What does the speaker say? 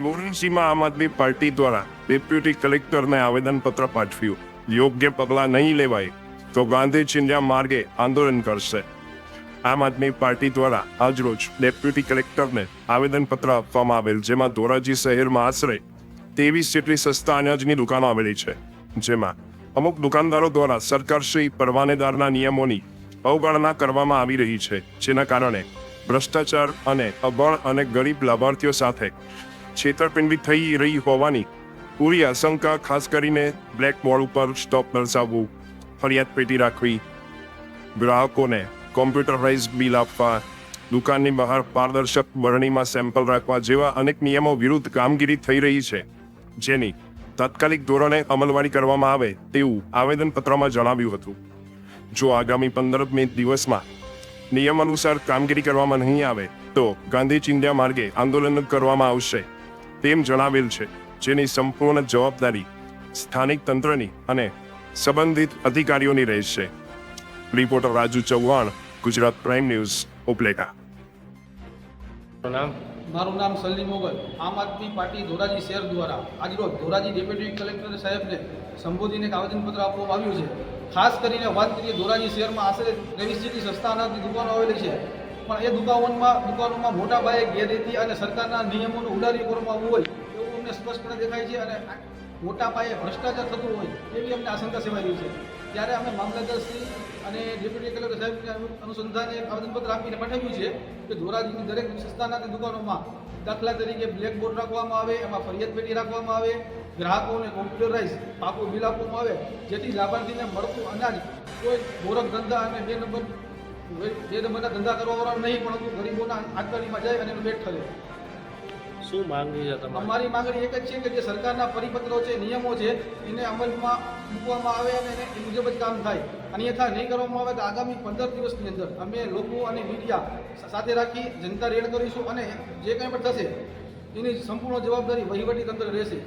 મોરંસીમાં આમ આદમી પાર્ટી દ્વારા ડેપ્યુટી કલેક્ટરને આવેદનપત્ર પાઠવ્યું. યોગ્ય પગલાં નહીં લેવાય તો ગાંધી ચિંધ્યા માર્ગે આંદોલન કરશે. આમ આદમી પાર્ટી દ્વારા આજરોજ ડેપ્યુટી કલેક્ટરને આવેદનપત્ર આપવામાં આવેલ, જેમાં ધોરાજી શહેરમાં આશરે ત્રેવીસ જેટલી સસ્તા અનાજની દુકાનો આવેલી છે. જેમાં અમુક દુકાનદારો દ્વારા સરકારશ્રી પરવાનેદારના નિયમોની અવગણના કરવામાં આવી રહી છે, જેના કારણે ભ્રષ્ટાચાર અને અભણ અને ગરીબ લાભાર્થીઓ સાથે છેતરપિંડી થઈ રહી હોવાની પૂરી આશંકા, ખાસ કરીને બ્લેક બોર્ડ ઉપર સ્ટોપ દર્શાવવું, ફરિયાદ પેટી રાખવી, ગ્રાહકોને કોમ્પ્યુટરાઇઝ બિલ આપવા, દુકાનની બહાર પારદર્શક બરણીમાં સેમ્પલ રાખવા જેવા અનેક નિયમો વિરુદ્ધ કામગીરી થઈ રહી છે, જેની તાત્કાલિક ધોરણે અમલવારી કરવામાં આવે તેવું આવેદનપત્રમાં જણાવ્યું હતું. જો આગામી પંદર મે દિવસમાં નિયમ અનુસાર કામગીરી કરવામાં નહીં આવે, તો ગાંધી ચિંધ્યા માર્ગે આંદોલન કરવામાં આવશે. તેમ જણાવેલ છે જેની સંપૂર્ણ જવાબદારી સ્થાનિક તંત્રની અને સંબંધિત અધિકારીઓની રહેશે. Reporter Raju Chauhan Gujarat prime news Upleta. નામ? મારું નામ સલીમ મોગલ. આમ આદમી પાર્ટી ધોરાજી શહેર દ્વારા આજરોજ ધોરાજી ડેપ્યુટી કલેક્ટર સાહેબને સંબોધીને એક આવેદનપત્ર આપવામાં આવ્યું છે. ખાસ કરીને વાત કરીએ ધોરાજી શહેરમાં આશરે ત્રેવીસ જેટલી સસ્તા અનાજની દુકાનો આવેલી છે. પણ એ દુકાનોમાં દુકાનોમાં મોટા પાયે ગેરરીતિ અને સરકારના નિયમોનું ઉડારી કરવામાં હોય, એવું અમને સ્પષ્ટપણે દેખાય છે અને મોટા પાયે ભ્રષ્ટાચાર થતું હોય, એવી અમને આશંકા સેવાઈ રહી છે. ત્યારે અમે મામલતદારશ્રી અને ડેપ્યુટી કલેક્ટર સાહેબને અનુસંધાને એક આવેદનપત્ર આપીને પાઠવ્યું છે કે ધોરાજીની દરેક સસ્તાનાની દુકાનોમાં દાખલા તરીકે બ્લેકબોર્ડ રાખવામાં આવે, એમાં ફરિયાદ પેટી રાખવામાં આવે, ગ્રાહકોને કોમ્પ્યુટરાઇઝ પાકું બિલ આપવામાં આવે, જેથી લાભાર્થીને મળતું અનાજ કોઈ ગોરખ ધંધા અને બે નંબર બે નંબરના ધંધા કરવાવાળા નહીં પરંતુ ગરીબોના આગળમાં જાય અને એનો પેટ થયો. શું માંગણી છે તમારી? અમારી માંગણી એક જ છે કે જે સરકારના પરિપત્રો છે નિયમો છે એને અમલમાં મૂકવામાં આવે અને એને એ મુજબ જ કામ થાય. અન્યથા નહીં કરવામાં આવે તો આગામી પંદર દિવસની અંદર અમે લોકો અને મીડિયા સાથે રાખી જનતા રેડ કરીશું અને જે કંઈ પણ થશે એની સંપૂર્ણ જવાબદારી વહીવટી તંત્ર રહેશે.